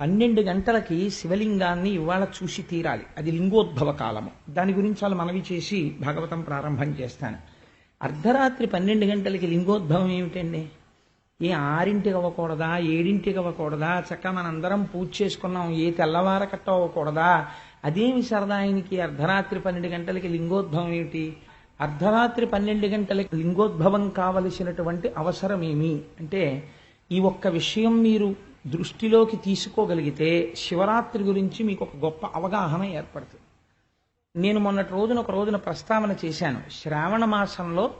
పన్నెండు గంటలకి శివలింగాన్ని ఇవాళ చూసి తీరాలి. అది లింగోద్భవ కాలము. దాని గురించి వాళ్ళు మనవి చేసి భాగవతం ప్రారంభం చేస్తాను. అర్ధరాత్రి పన్నెండు గంటలకి లింగోద్భవం ఏమిటండి? ఏ ఆరింటికి అవ్వకూడదా? ఏడింటికి అవ్వకూడదా? చక్కగా మనందరం పూజ చేసుకున్నాం. ఏ తెల్లవార కట్ట అవ్వకూడదా? అదేమి సరదా ఆయనకి? అర్ధరాత్రి పన్నెండు గంటలకి లింగోద్భవం ఏమిటి? అర్ధరాత్రి పన్నెండు గంటలకి లింగోద్భవం కావలసినటువంటి అవసరం ఏమి? అంటే ఈ ఒక్క విషయం మీరు దృష్టిలోకి తీసుకోగలిగితే శివరాత్రి గురించి మీకు ఒక గొప్ప అవగాహన ఏర్పడుతుంది. నేను మొన్నటి రోజున ఒక రోజున ప్రస్తావన చేశాను. శ్రావణ మాసంలో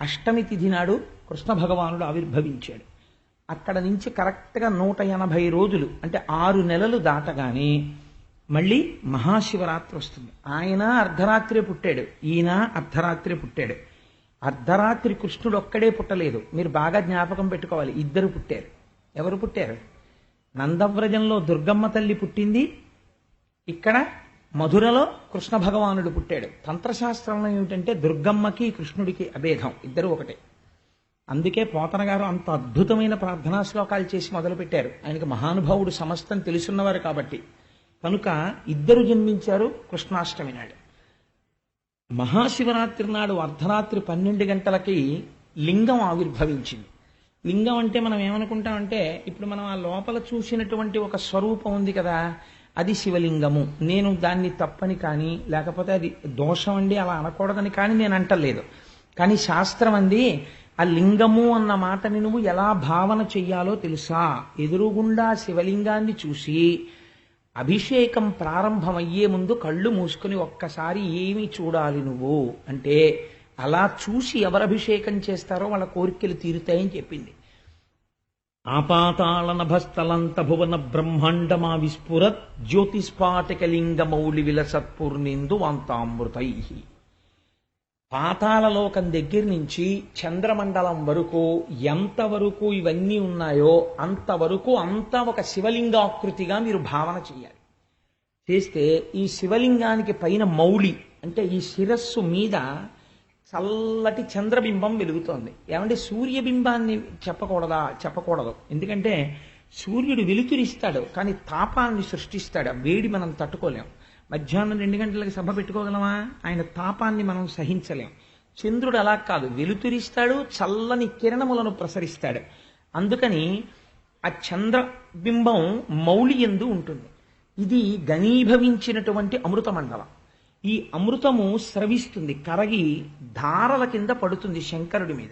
అష్టమి తిథి నాడు కృష్ణ భగవానుడు ఆవిర్భవించాడు. అక్కడ నుంచి కరెక్ట్గా నూట ఎనభై రోజులు అంటే ఆరు నెలలు దాటగానే మళ్ళీ మహాశివరాత్రి వస్తుంది. ఆయన అర్ధరాత్రే పుట్టాడు. ఈయన అర్ధరాత్రే పుట్టాడు. అర్ధరాత్రి కృష్ణుడు ఒక్కడే పుట్టలేదు. మీరు బాగా జ్ఞాపకం పెట్టుకోవాలి. ఇద్దరు పుట్టారు. ఎవరు పుట్టారు? నందవ్రజంలో దుర్గమ్మ తల్లి పుట్టింది. ఇక్కడ మధురలో కృష్ణ భగవానుడు పుట్టాడు. తంత్రశాస్త్రంలో ఏమిటంటే దుర్గమ్మకి కృష్ణుడికి అభేదం. ఇద్దరు ఒకటే. అందుకే పోతన గారు అంత అద్భుతమైన ప్రార్థనా శ్లోకాలు చేసి మొదలుపెట్టారు. ఆయనకి మహానుభావుడు సమస్తం తెలుసున్నవారు కాబట్టి. కనుక ఇద్దరు జన్మించారు కృష్ణాష్టమి నాడు. మహాశివరాత్రి నాడు అర్ధరాత్రి పన్నెండు గంటలకి లింగం ఆవిర్భవించింది. లింగం అంటే మనం ఏమనుకుంటామంటే ఇప్పుడు మనం ఆ లోపల చూసినటువంటి ఒక స్వరూపం ఉంది కదా అది శివలింగము. నేను దాన్ని తప్పని కానీ లేకపోతే అది దోషం అండి అలా అనకూడదని కానీ నేను అంటలేదు. కానీ శాస్త్రం అంది ఆ లింగము అన్న మాటని నువ్వు ఎలా భావన చెయ్యాలో తెలుసా? ఎదురుగుండా శివలింగాన్ని చూసి అభిషేకం ప్రారంభమయ్యే ముందు కళ్ళు మూసుకుని ఒక్కసారి ఏమి చూడాలి నువ్వు? అంటే అలా చూసి ఎవరు అభిషేకం చేస్తారో వాళ్ళ కోరికలు తీరుతాయని చెప్పింది. ఆపాతాళ నభస్థలంత భువన బ్రహ్మాండమా విస్ఫురత్ జ్యోతిస్పాటికలింగ మౌళి విలసత్పూర్ణిందు వాంతామృతై పాతాళలోకం దగ్గర నుంచి చంద్రమండలం వరకు ఎంతవరకు ఇవన్నీ ఉన్నాయో అంతవరకు అంతా ఒక శివలింగాకృతిగా మీరు భావన చేయాలి చేస్తే ఈ శివలింగానికి పైన మౌళి అంటే ఈ శిరస్సు మీద చల్లటి చంద్రబింబం వెలుగుతోంది. ఏమంటే సూర్యబింబాన్ని చెప్పకూడదా? చెప్పకూడదు. ఎందుకంటే సూర్యుడు వెలుతురిస్తాడు కానీ తాపాన్ని సృష్టిస్తాడు. ఆ వేడి మనం తట్టుకోలేం. మధ్యాహ్నం రెండు గంటలకు సభ పెట్టుకోగలమా? ఆయన తాపాన్ని మనం సహించలేం. చంద్రుడు అలా కాదు. వెలుతురిస్తాడు చల్లని కిరణములను ప్రసరిస్తాడు. అందుకని ఆ చంద్రబింబం మౌలి ఎందు ఉంటుంది. ఇది ఘనీభవించినటువంటి అమృత మండలం ఈ అమృతము స్రవిస్తుంది కరగి ధారల కింద పడుతుంది శంకరుడి మీద.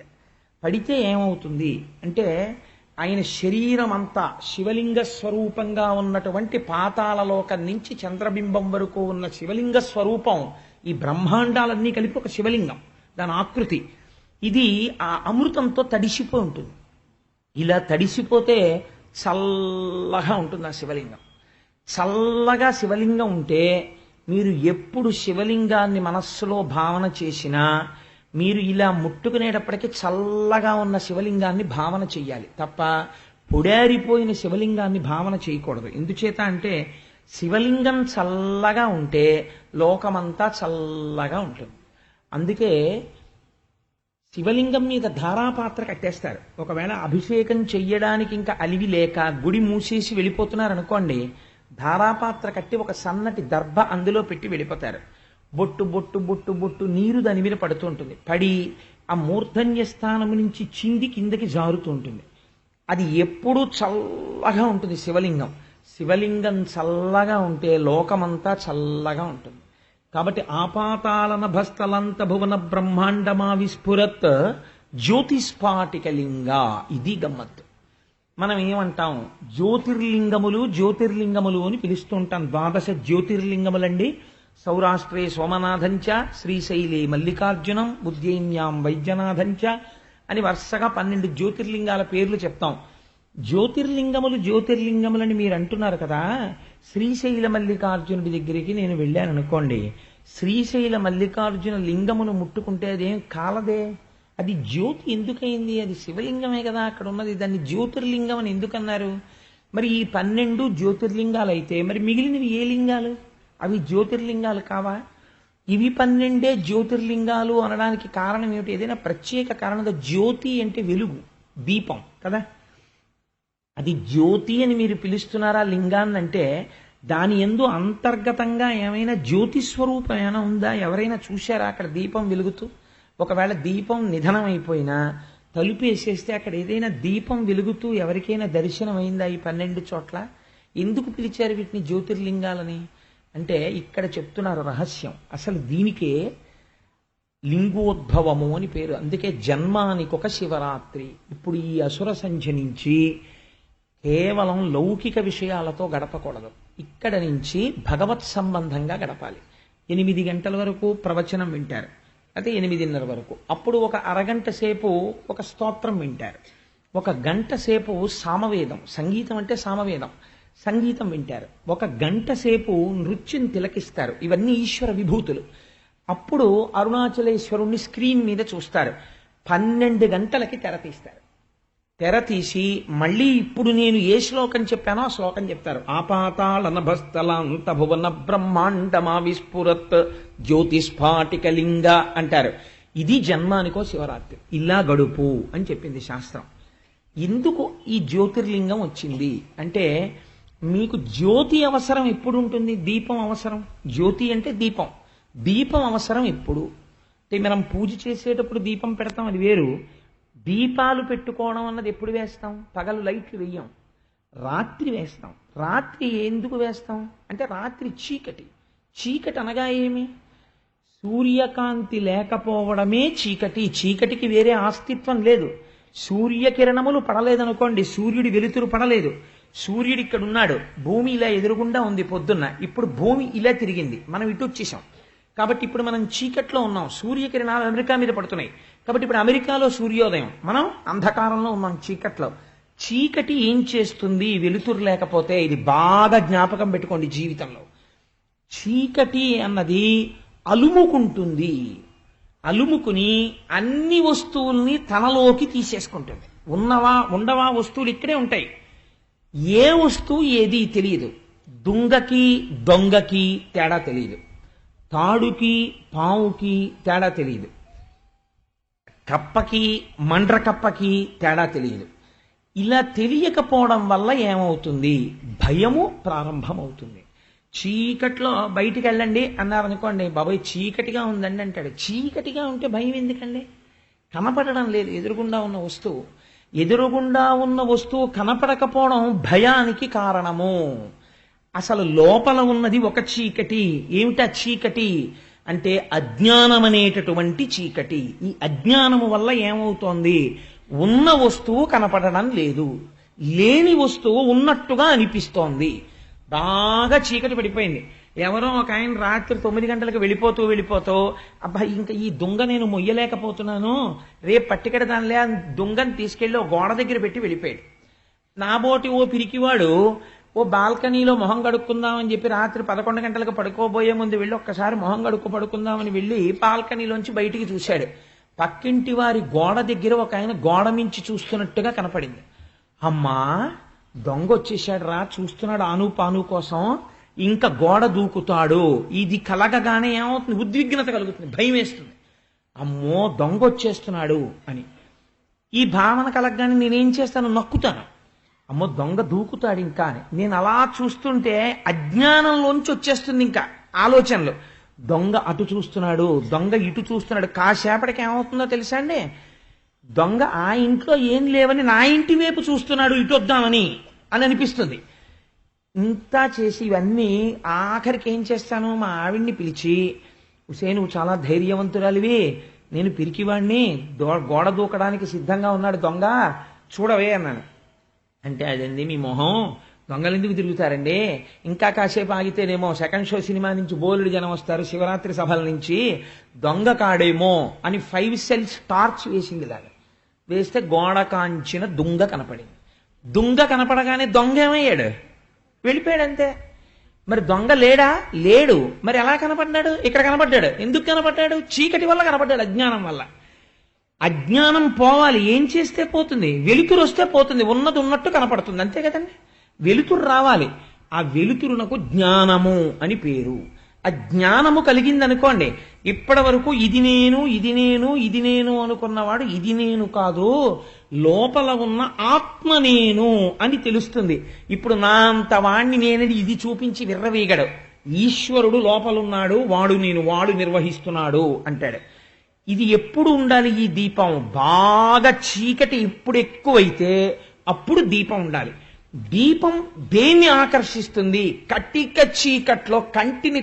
పడితే ఏమవుతుంది అంటే ఆయన శరీరం అంతా శివలింగ స్వరూపంగా ఉన్నటువంటి పాతాళలోకం నుంచి చంద్రబింబం వరకు ఉన్న శివలింగ స్వరూపం ఈ బ్రహ్మాండాలన్నీ కలిపి ఒక శివలింగం దాని ఆకృతి. ఇది ఆ అమృతంతో తడిసిపో ఉంటుంది. ఇలా తడిసిపోతే చల్లగా ఉంటుంది ఆ శివలింగం. చల్లగా శివలింగం ఉంటే మీరు ఎప్పుడు శివలింగాన్ని మనస్సులో భావన చేసినా మీరు ఇలా ముట్టుకునేటప్పటికీ చల్లగా ఉన్న శివలింగాన్ని భావన చెయ్యాలి. తప్ప పొడారిపోయిన శివలింగాన్ని భావన చేయకూడదు. ఎందుచేత అంటే శివలింగం చల్లగా ఉంటే లోకమంతా చల్లగా ఉంటుంది. అందుకే శివలింగం మీద ధారాపాత్ర కట్టేస్తారు. ఒకవేళ అభిషేకం చెయ్యడానికి ఇంకా అలివి లేక గుడి మూసేసి వెళ్ళిపోతున్నారు అనుకోండి ధారాపాత్ర కట్టి ఒక సన్నటి దర్భ అందులో పెట్టి వెళ్ళిపోతారు. బొట్టు బొట్టు బొట్టు బొట్టు నీరు దాని మీద పడుతూ ఉంటుంది. పడి ఆ మూర్ధన్య స్థానం నుంచి చింది కిందకి జారుతూ ఉంటుంది. అది ఎప్పుడూ చల్లగా ఉంటుంది శివలింగం. శివలింగం చల్లగా ఉంటే లోకమంతా చల్లగా ఉంటుంది. కాబట్టి ఆపాతాలన భస్తలంత భువన బ్రహ్మాండమా విస్ఫురత్ జ్యోతిస్పాటికలింగా ఇది గమ్మత్తు. మనం ఏమంటాం? జ్యోతిర్లింగములు జ్యోతిర్లింగములు అని పిలుస్తుంటాం. ద్వాదశ జ్యోతిర్లింగములండి. సౌరాష్ట్రే సోమనాథంచ శ్రీశైలే మల్లికార్జునం ఉజ్జయిన్యాం వైద్యనాథంచ అని వరుసగా పన్నెండు జ్యోతిర్లింగాల పేర్లు చెప్తాం. జ్యోతిర్లింగములు జ్యోతిర్లింగములని మీరు అంటున్నారు కదా? శ్రీశైల మల్లికార్జునుడి దగ్గరికి నేను వెళ్ళాను అనుకోండి శ్రీశైల మల్లికార్జున లింగమును ముట్టుకుంటే అదేం కాలదే? అది జ్యోతి ఎందుకైంది అది శివలింగమే కదా అక్కడ ఉన్నది దాన్ని జ్యోతిర్లింగం అని ఎందుకన్నారు? మరి ఈ పన్నెండు జ్యోతిర్లింగాలు అయితే మరి మిగిలినవి ఏ లింగాలు? అవి జ్యోతిర్లింగాలు కావా? ఇవి పన్నెండే జ్యోతిర్లింగాలు అనడానికి కారణం ఏమిటి? ఏదైనా ప్రత్యేక కారణం జ్యోతి అంటే వెలుగు దీపం కదా? అది జ్యోతి అని మీరు పిలుస్తున్నారా లింగాన్ని అంటే దాని ఎందు అంతర్గతంగా ఏమైనా జ్యోతి స్వరూపం ఏమైనా ఉందా? ఎవరైనా చూశారా అక్కడ దీపం వెలుగుతూ? ఒకవేళ దీపం నిధనం అయిపోయినా తలుపు వేసేస్తే అక్కడ ఏదైనా దీపం వెలుగుతూ ఎవరికైనా దర్శనం అయిందా ఈ పన్నెండు చోట్ల? ఎందుకు పిలిచారు వీటిని జ్యోతిర్లింగాలని? అంటే ఇక్కడ చెప్తున్నారు రహస్యం. అసలు దీనికే లింగోద్భవము అని పేరు. అందుకే జన్మానికి ఒక శివరాత్రి. ఇప్పుడు ఈ అసుర సంధ్య నుంచి కేవలం లౌకిక విషయాలతో గడపకూడదు. ఇక్కడ నుంచి భగవత్ సంబంధంగా గడపాలి. ఎనిమిది గంటల వరకు ప్రవచనం వింటారు. అయితే ఎనిమిదిన్నర వరకు. అప్పుడు ఒక అరగంట సేపు ఒక స్తోత్రం వింటారు. ఒక గంట సేపు సామవేదం. సంగీతం అంటే సామవేదం. సంగీతం వింటారు. ఒక గంట సేపు నృత్యం తిలకిస్తారు. ఇవన్నీ ఈశ్వర విభూతులు. అప్పుడు అరుణాచలేశ్వరుణ్ణి స్క్రీన్ మీద చూస్తారు. పన్నెండు గంటలకి తెర తీస్తారు. తెర తీసి మళ్ళీ ఇప్పుడు నేను ఏ శ్లోకం చెప్పానో ఆ శ్లోకం చెప్తారు. ఆపాతాళనభస్థలాంత భువన బ్రహ్మాండమా విస్ఫురత్ జ్యోతిస్ఫాటిక లింగ అంటారు. ఇది జన్మానికో శివరాత్రి. ఇలా గడుపు అని చెప్పింది శాస్త్రం. ఎందుకు ఈ జ్యోతిర్లింగం వచ్చింది? అంటే మీకు జ్యోతి అవసరం ఎప్పుడు ఉంటుంది దీపం అవసరం? జ్యోతి అంటే దీపం. దీపం అవసరం ఎప్పుడు? అంటే మనం పూజ చేసేటప్పుడు దీపం పెడతాం అది వేరు. దీపాలు పెట్టుకోవడం అన్నది ఎప్పుడు వేస్తాం? పగలు లైట్లు వెయ్యం రాత్రి వేస్తాం. రాత్రి ఎందుకు వేస్తాం? అంటే రాత్రి చీకటి. చీకటి అనగా ఏమి? సూర్యకాంతి లేకపోవడమే చీకటి. చీకటికి వేరే ఆస్తిత్వం లేదు. సూర్యకిరణములు పడలేదనుకోండి సూర్యుడి వెలుతురు పడలేదు. సూర్యుడు ఇక్కడ ఉన్నాడు భూమి ఇలా ఎదురుగుండా ఉంది పొద్దున్న. ఇప్పుడు భూమి ఇలా తిరిగింది. మనం ఇటు వచ్చేసాం. కాబట్టి ఇప్పుడు మనం చీకట్లో ఉన్నాం. సూర్యకిరణాలు అమెరికా మీద పడుతున్నాయి. కాబట్టి ఇప్పుడు అమెరికాలో సూర్యోదయం. మనం అంధకారంలో ఉన్నాం చీకట్లో. చీకటి ఏం చేస్తుంది? వెలుతురు లేకపోతే ఇది బాగా జ్ఞాపకం పెట్టుకోండి జీవితంలో. చీకటి అన్నది అలుముకుంటుంది. అలుముకుని అన్ని వస్తువుల్ని తనలోకి తీసేసుకుంటుంది. ఉన్నవా ఉండవా వస్తువులు ఇక్కడే ఉంటాయి. ఏ వస్తువు ఏది తెలియదు. దుంగకి దొంగకి తేడా తెలియదు. తాడుకి పావుకి తేడా తెలియదు. కప్పకి మండ్ర కప్పకి తేడా తెలియదు. ఇలా తెలియకపోవడం వల్ల ఏమవుతుంది? భయము ప్రారంభమవుతుంది. చీకట్లో బయటికి వెళ్ళండి అన్నారు అనుకోండి బాబాయ్ చీకటిగా ఉందండి అంటాడు. చీకటిగా ఉంటే భయం ఎందుకండి? కనపడడం లేదు ఎదురుగుండా ఉన్న వస్తువు. ఎదురుగుండా ఉన్న వస్తువు కనపడకపోవడం భయానికి కారణము. అసలు లోపల ఉన్నది ఒక చీకటి. ఏమిటా చీకటి? అంటే అజ్ఞానమనేటటువంటి చీకటి. ఈ అజ్ఞానము వల్ల ఏమవుతోంది? ఉన్న వస్తువు కనపడడం లేదు. లేని వస్తువు ఉన్నట్టుగా అనిపిస్తోంది. బాగా చీకటి పడిపోయింది. ఎవరో ఒక ఆయన రాత్రి తొమ్మిది గంటలకు వెళ్ళిపోతూ వెళ్ళిపోతూ అబ్బా ఇంకా ఈ దొంగ నేను మొయ్యలేకపోతున్నాను. రేపు పట్టుకెడదానిలే దొంగని తీసుకెళ్ళి ఓ గోడ దగ్గర పెట్టి వెళ్ళిపోయాడు. నాబోటి ఓ పిరికివాడు ఓ బాల్కనీలో మొహం కడుక్కుందామని చెప్పి రాత్రి పదకొండు గంటలకు పడుకోబోయే ముందు వెళ్ళి ఒక్కసారి మొహం కడుక్కు పడుకుందామని వెళ్ళి బాల్కనీలోంచి బయటికి చూశాడు. పక్కింటి వారి గోడ దగ్గర ఒక ఆయన గోడ మించి చూస్తున్నట్టుగా కనపడింది. అమ్మా దొంగ వచ్చేసాడు రా చూస్తున్నాడు ఆను పాను కోసం. ఇంకా గోడ దూకుతాడు. ఇది కలగగానే ఏమవుతుంది? ఉద్విగ్నత కలుగుతుంది భయం వేస్తుంది. అమ్మో దొంగ వచ్చేస్తున్నాడు అని. ఈ భావన కలగగానే నేనేం చేస్తాను నక్కుతాను. అమ్మో దొంగ దూకుతాడు ఇంకా అని. నేను అలా చూస్తుంటే అజ్ఞానంలోంచి వచ్చేస్తుంది ఇంకా ఆలోచనలు. దొంగ అటు చూస్తున్నాడు దొంగ ఇటు చూస్తున్నాడు. కాసేపటికి ఏమవుతుందో తెలుసా అండి? దొంగ ఆ ఇంట్లో ఏం లేవని నా ఇంటి వైపు చూస్తున్నాడు ఇటు వద్దామని అని అనిపిస్తుంది. ఇంత చేసి ఇవన్నీ ఆఖరికి ఏం చేస్తాను? మా ఆవిడ్ని పిలిచి ఉసే నువ్వు చాలా ధైర్యవంతురాలివి. నేను పిరికివాణ్ణి దో- గోడ దూకడానికి సిద్ధంగా ఉన్నాడు దొంగ. చూడవే అన్నాను. అంటే అదండి మీ మొహం దొంగలు ఎందుకు తిరుగుతారండి. ఇంకా కాసేపు ఆగితేనేమో సెకండ్ షో సినిమా నుంచి బోలుడు జనం వస్తారు. శివరాత్రి సభల నుంచి దొంగ కాడేమో అని ఫైవ్ సెల్స్ టార్చ్ వేసింది ఇలాగా వేస్తే గోడ కాంచిన దుంగ కనపడింది. దుంగ కనపడగానే దొంగ ఏమయ్యాడు? వెళ్ళిపోయాడు అంతే. మరి దొంగ లేడా? లేడు. మరి ఎలా కనపడ్డాడు? ఇక్కడ కనపడ్డాడు. ఎందుకు కనపడ్డాడు? చీకటి వల్ల కనపడ్డాడు అజ్ఞానం వల్ల. అజ్ఞానం పోవాలి ఏం చేస్తే పోతుంది? వెలుతురు వస్తే పోతుంది ఉన్నది ఉన్నట్టు కనపడుతుంది అంతే కదండి? వెలుతురు రావాలి. ఆ వెలుతురునకు జ్ఞానము అని పేరు. ఆ జ్ఞానము కలిగిందనుకోండి ఇప్పటి వరకు ఇది నేను ఇది నేను ఇది నేను అనుకున్నవాడు ఇది నేను కాదు లోపల ఉన్న ఆత్మ నేను అని తెలుస్తుంది. ఇప్పుడు నా అంత వాణ్ణి నేనది ఇది చూపించి విర్రవీగడు. ఈశ్వరుడు లోపలున్నాడు వాడు నేను వాడు నిర్వహిస్తున్నాడు అంటాడు. ఇది ఎప్పుడు ఉండాలి ఈ దీపం? బాగా చీకటి ఎప్పుడు ఎక్కువైతే అప్పుడు దీపం ఉండాలి. దీపం దేన్ని ఆకర్షిస్తుంది? కటిక చీకట్లో కంటిని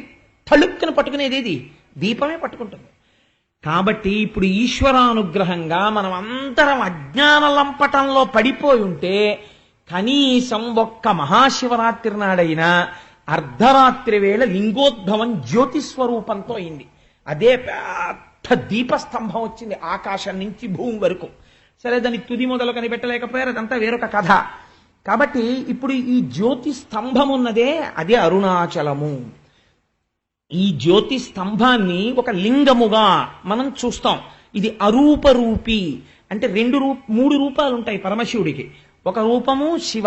తళుక్కున పట్టుకునేది ఏది? దీపమే పట్టుకుంటుంది. కాబట్టి ఇప్పుడు ఈశ్వరానుగ్రహంగా మనం అందరం అజ్ఞాన లంపటంలో పడిపోయి ఉంటే కనీసం ఒక్క మహాశివరాత్రి నాడైనా అర్ధరాత్రి వేళ లింగోద్భవం జ్యోతిస్వరూపంతో అయింది. అదే పెద్ద దీపస్తంభం వచ్చింది ఆకాశం నుంచి భూమి వరకు. సరే దాని తుది మొదలు కనిపెట్టలేకపోయారు అదంతా వేరొక కథ. కాబట్టి ఇప్పుడు ఈ జ్యోతి స్తంభం ఉన్నదే అదే అరుణాచలము. ఈ జ్యోతి స్తంభాన్ని ఒక లింగముగా మనం చూస్తాం. ఇది అరూపరూపి. అంటే రెండు రూప మూడు రూపాలు ఉంటాయి పరమశివుడికి. ఒక రూపము శివ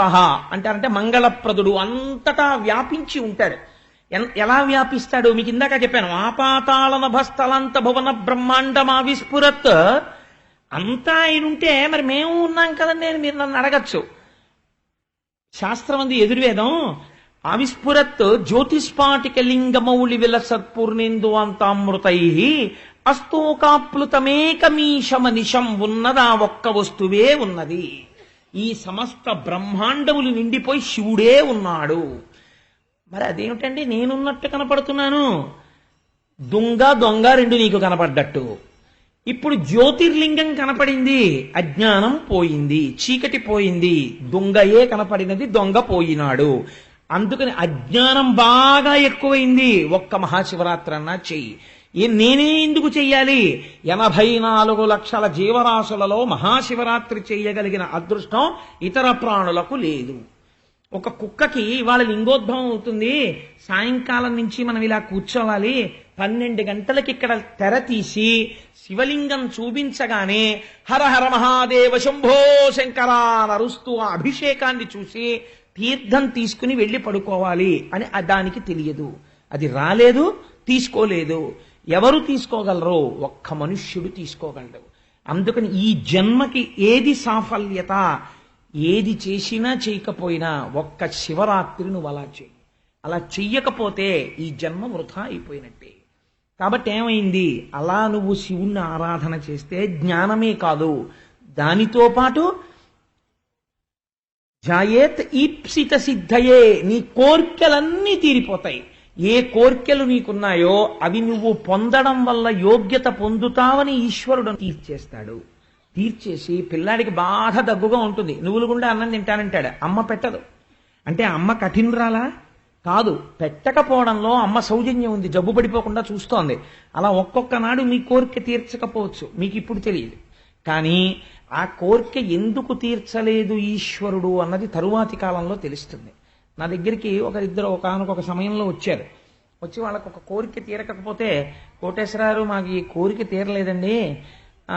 అంటారంటే మంగళప్రదుడు అంతటా వ్యాపించి ఉంటాడు ఎలా వ్యాపిస్తాడు? మీకు ఇందాక చెప్పాను ఆపాతాళ నభస్థలంత భువన బ్రహ్మాండమావిస్ఫురత్. అంతా ఆయన ఉంటే మరి మేము ఉన్నాం కదండి అని మీరు నన్ను అడగచ్చు. శాస్త్రమంది ఎదుర్వేదం అవిస్ఫురత్ జ్యోతిష్పాటిక లింగమౌళి విలసత్పూర్ణేందు అంతామృతై. అస్తోకాప్లుతమేకమీశమనిశం ఉన్నదా ఒక్క వస్తువే ఉన్నది. ఈ సమస్త బ్రహ్మాండములు నిండిపోయి శివుడే ఉన్నాడు. మరి అదేమిటండి? నేనున్నట్టు కనపడుతున్నాను. దొంగ దొంగ రెండు నీకు కనపడ్డట్టు. ఇప్పుడు జ్యోతిర్లింగం కనపడింది అజ్ఞానం పోయింది చీకటి పోయింది దొంగయే కనపడినది దొంగ పోయినాడు. అందుకని అజ్ఞానం బాగా ఎక్కువైంది. ఒక్క మహాశివరాత్రి అన్నా చెయ్యి. నేనే ఎందుకు చెయ్యాలి? ఎనభై నాలుగు లక్షల జీవరాశులలో మహాశివరాత్రి చేయగలిగిన అదృష్టం ఇతర ప్రాణులకు లేదు. ఒక కుక్కకి ఇవాళ లింగోద్భవం అవుతుంది. సాయంకాలం నుంచి మనం ఇలా కూర్చోవాలి. పన్నెండు గంటలకి ఇక్కడ తెర తీసి శివలింగం చూపించగానే హరహర మహాదేవ శంభో శంకర నరుస్తూ ఆ అభిషేకాన్ని చూసి తీర్థం తీసుకుని వెళ్ళి పడుకోవాలి అని దానికి తెలియదు. అది రాలేదు తీసుకోలేదు. ఎవరు తీసుకోగలరు ఒక్క మనుష్యుడు తీసుకోగలడు. అందుకని ఈ జన్మకి ఏది సాఫల్యత? ఏది చేసినా చేయకపోయినా ఒక్క శివరాత్రి నువ్వు అలా చేయి. అలా చెయ్యకపోతే ఈ జన్మ వృధా అయిపోయినట్టే. కాబట్టి ఏమైంది? అలా నువ్వు శివుణ్ణి ఆరాధన చేస్తే జ్ఞానమే కాదు. దానితో పాటు జాయేత్ ఈప్సిత సిద్ధయే నీ కోర్కెలన్నీ తీరిపోతాయి. ఏ కోర్కెలు నీకున్నాయో అవి నువ్వు పొందడం వల్ల యోగ్యత పొందుతావని ఈశ్వరుడు తీర్చేస్తాడు. తీర్చేసి పిల్లాడికి బాధ దగ్గుగా ఉంటుంది. నువ్వులు గుండా అన్నం తింటానంటాడు. అమ్మ పెట్టదు. అంటే అమ్మ కఠినరాలా? కాదు. పెట్టకపోవడంలో అమ్మ సౌజన్యం ఉంది. జబ్బు పడిపోకుండా చూస్తోంది. అలా ఒక్కొక్క నాడు మీ కోరిక తీర్చకపోవచ్చు. మీకు ఇప్పుడు తెలియదు. కానీ ఆ కోరిక ఎందుకు తీర్చలేదు ఈశ్వరుడు అన్నది తరువాతి కాలంలో తెలుస్తుంది. నా దగ్గరికి ఒకరిద్దరు ఒకనొక సమయంలో వచ్చారు. వచ్చి వాళ్ళకు ఒక కోరిక తీరకపోతే కోటేశ్వరారు మాకు ఈ కోరిక తీరలేదండి.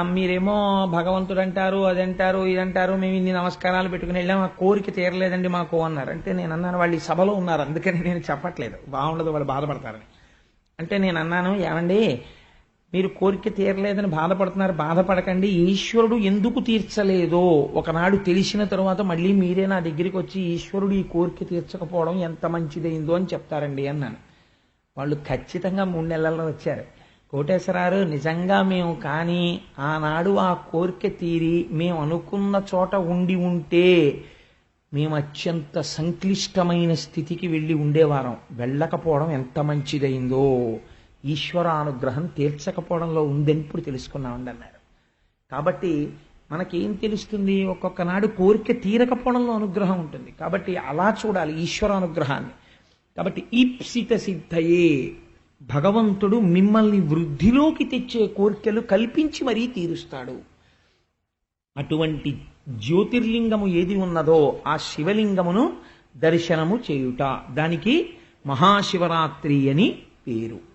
మీరేమో భగవంతుడు అంటారు అదంటారు ఇదంటారు మేము ఇన్ని నమస్కారాలు పెట్టుకుని వెళ్ళాం ఆ కోరిక తీరలేదండి మాకు అన్నారు. అంటే నేను అన్నాను వాళ్ళు ఈ సభలో ఉన్నారు అందుకని నేను చెప్పట్లేదు. బాగుండదు వాళ్ళు బాధపడతారని. అంటే నేను అన్నాను ఏమండి మీరు కోరిక తీరలేదని బాధపడుతున్నారు బాధపడకండి ఈశ్వరుడు ఎందుకు తీర్చలేదో ఒకనాడు తెలిసిన తరువాత మళ్ళీ మీరే నా దగ్గరికి వచ్చి ఈశ్వరుడు ఈ కోరిక తీర్చకపోవడం ఎంత మంచిదైందో అని చెప్తారండి అన్నాను. వాళ్ళు ఖచ్చితంగా మూడు నెలల్లో వచ్చారు. కోటేశ్వరారు నిజంగా మేము కానీ ఆనాడు ఆ కోరిక తీరి మేము అనుకున్న చోట ఉండి ఉంటే మేము అత్యంత సంక్లిష్టమైన స్థితికి వెళ్ళి ఉండేవారం. వెళ్ళకపోవడం ఎంత మంచిదైందో ఈశ్వర అనుగ్రహం తీర్చకపోవడంలో ఉందని ఇప్పుడు తెలుసుకున్నామండి అన్నారు. కాబట్టి మనకేం తెలుస్తుంది? ఒక్కొక్క నాడు కోరిక తీరకపోవడంలో అనుగ్రహం ఉంటుంది. కాబట్టి అలా చూడాలి ఈశ్వర అనుగ్రహాన్ని కాబట్టి ఈప్సిత సిద్ధయే భగవంతుడు మిమ్మల్ని వృద్ధిలోకి తెచ్చే కోరికలు కల్పించి మరీ తీరుస్తాడు. అటువంటి జ్యోతిర్లింగము ఏది ఉన్నదో ఆ శివలింగమును దర్శనము చేయుట. దానికి మహాశివరాత్రి అని పేరు.